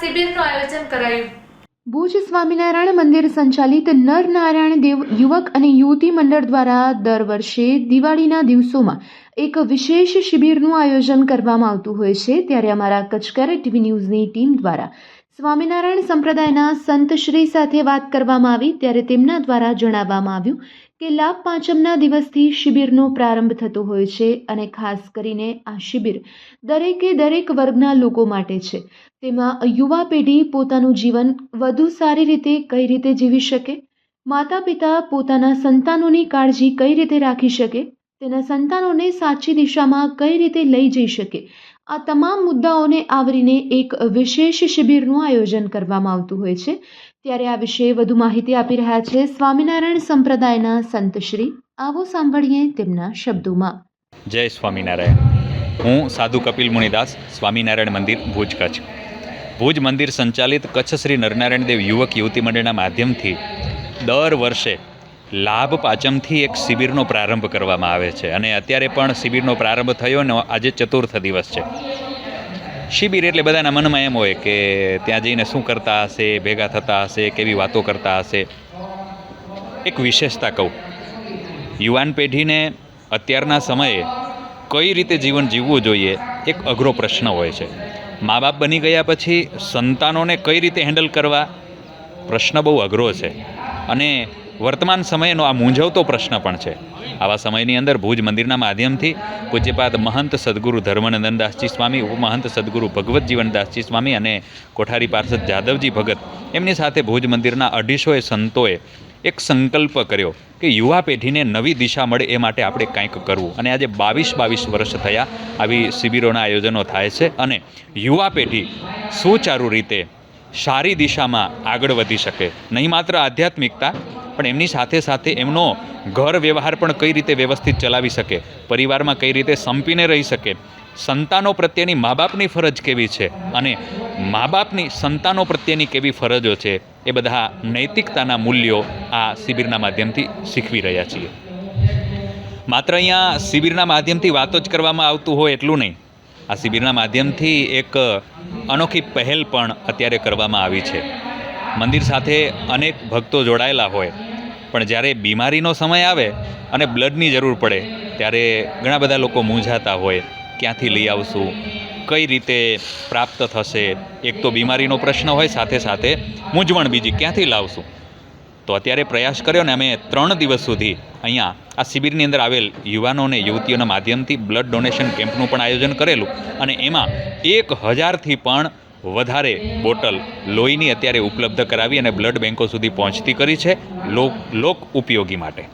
શિબિરનું આયોજન કરાયું. ભુજ સ્વામિનારાયણ મંદિર સંચાલિત નરનારાયણ દેવ યુવક અને યુવતી મંડળ દ્વારા દર વર્ષે દિવાળીના દિવસોમાં એક વિશેષ શિબિરનું આયોજન કરવામાં આવતું હોય છે. ત્યારે અમારા કચકર ટીવી ન્યૂઝની ટીમ દ્વારા સ્વામિનારાયણ સંપ્રદાયના સંતશ્રી સાથે વાત કરવામાં આવી ત્યારે તેમના દ્વારા જણાવવામાં આવ્યું કે લાભ પાંચમના દિવસથી શિબિરનો પ્રારંભ થતો હોય છે અને ખાસ કરીને આ શિબિર દરેકે દરેક વર્ગના લોકો માટે છે. તેમાં યુવા પેઢી પોતાનું જીવન વધુ સારી રીતે કઈ રીતે જીવી શકે? માતા પિતા પોતાના સંતાનોની કાળજી કઈ રીતે રાખી શકે? તેના સંતાનોને સાચી દિશામાં કઈ રીતે લઈ જઈ શકે? આ તમામ મુદ્દાઓને આવરીને એક વિશેષ શિબિરનું આયોજન કરવામાં આવતું હોય છે. ત્યારે આ વિશે વધુ માહિતી આપી રહ્યા છે સ્વામિનારાયણ સંપ્રદાયના સંતશ્રી આવો સાંભળીએ તેમના શબ્દોમાં. જય સ્વામિનારાયણ. હું સાધુ કપિલ મુનિદાસ, સ્વામિનારાયણ મંદિર, ભુજ કચ્છ. ભુજ મંદિર સંચાલિત કચ્છ શ્રી નરનારાયણ દેવ યુવક યુવતી મંડળના માધ્યમથી દર વર્ષે લાભ પાંચમથી એક શિબિરનો પ્રારંભ કરવામાં આવે છે અને અત્યારે પણ શિબિરનો પ્રારંભ થયો ને આજે ચતુર્થ દિવસ છે. શિબિર એટલે બધાના મનમાં એમ હોય કે ત્યાં જઈને શું કરતા હશે, ભેગા થતા હશે, કેવી વાતો કરતા હશે. એક વિશેષતા કહું, યુવાન પેઢીને અત્યારના સમયે કઈ રીતે જીવન જીવવું જોઈએ એક અઘરો પ્રશ્ન હોય છે. મા બાપ બની ગયા પછી સંતાનોને કઈ રીતે હેન્ડલ કરવા? પ્રશ્ન બહુ અઘરો છે. અને વર્તમાન સમયનો આ મૂંઝવતો પ્રશ્ન પણ છે. આવા સમયની અંદર ભુજ મંદિરના માધ્યમથી પૂજ્યપાદ મહંત સદગુરુ ધર્મનંદનદાસજી સ્વામી, ઉપમહંત સદગુરુ ભગવત જીવનદાસજી સ્વામી અને કોઠારી પાર્ષદ જાદવજી ભગત એમની સાથે ભુજ મંદિરના અઢીસોએ સંતોએ એક સંકલ્પ કર્યો કે યુવા પેઢીને નવી દિશા મળે એ માટે આપણે કંઈક કરવું. અને આજે બાવીસ બાવીસ વર્ષ થયા આવી શિબિરોના આયોજનો થાય છે અને યુવા પેઢી સુચારુ રીતે સારી દિશામાં આગળ વધી શકે. નહીં માત્ર આધ્યાત્મિકતા પણ એમની સાથે સાથે એમનો ઘર વ્યવહાર પણ કઈ રીતે વ્યવસ્થિત ચલાવી શકે, પરિવારમાં કઈ રીતે સંપીને રહી શકે, સંતાનો પ્રત્યેની મા બાપની ફરજ કેવી છે અને મા બાપની સંતાનો પ્રત્યેની કેવી ફરજો છે, એ બધા નૈતિકતાના મૂલ્યો આ શિબિરના માધ્યમથી શીખવી રહ્યા છીએ. માત્ર અહીંયા શિબિરના માધ્યમથી વાતો જ કરવામાં આવતું હોય એટલું નહીં. આ શિબિરના માધ્યમથી એક અનોખી પહેલ પણ અત્યારે કરવામાં આવી છે. મંદિર સાથે અનેક ભક્તો જોડાયેલા હોય. પણ જ્યારે બીમારીનો સમય આવે અને બ્લડની જરૂર પડે, ત્યારે ઘણા બધા લોકો મૂંઝાતા હોય, ક્યાંથી લઈ આવશું? કઈ રીતે પ્રાપ્ત થશે? એક તો બીમારીનો પ્રશ્ન હોય, સાથે સાથે મૂંઝવણ બીજી, ક્યાંથી લાવશું? તો અત્યારે પ્રયાસ કર્યો ને અમે ત્રણ દિવસ સુધી અહીંયા આ શિબિરની અંદર આવેલ યુવાનો અને યુવતીઓના માધ્યમથી બ્લડ ડોનેશન કેમ્પનું પણ આયોજન કરેલું. અને એમાં એક હજારથી પણ વધારે બોટલ લોહીની અત્યારે ઉપલબ્ધ કરાવી અને બ્લડ બેન્કો સુધી પહોંચતી કરી છે લોક લોક ઉપયોગી માટે.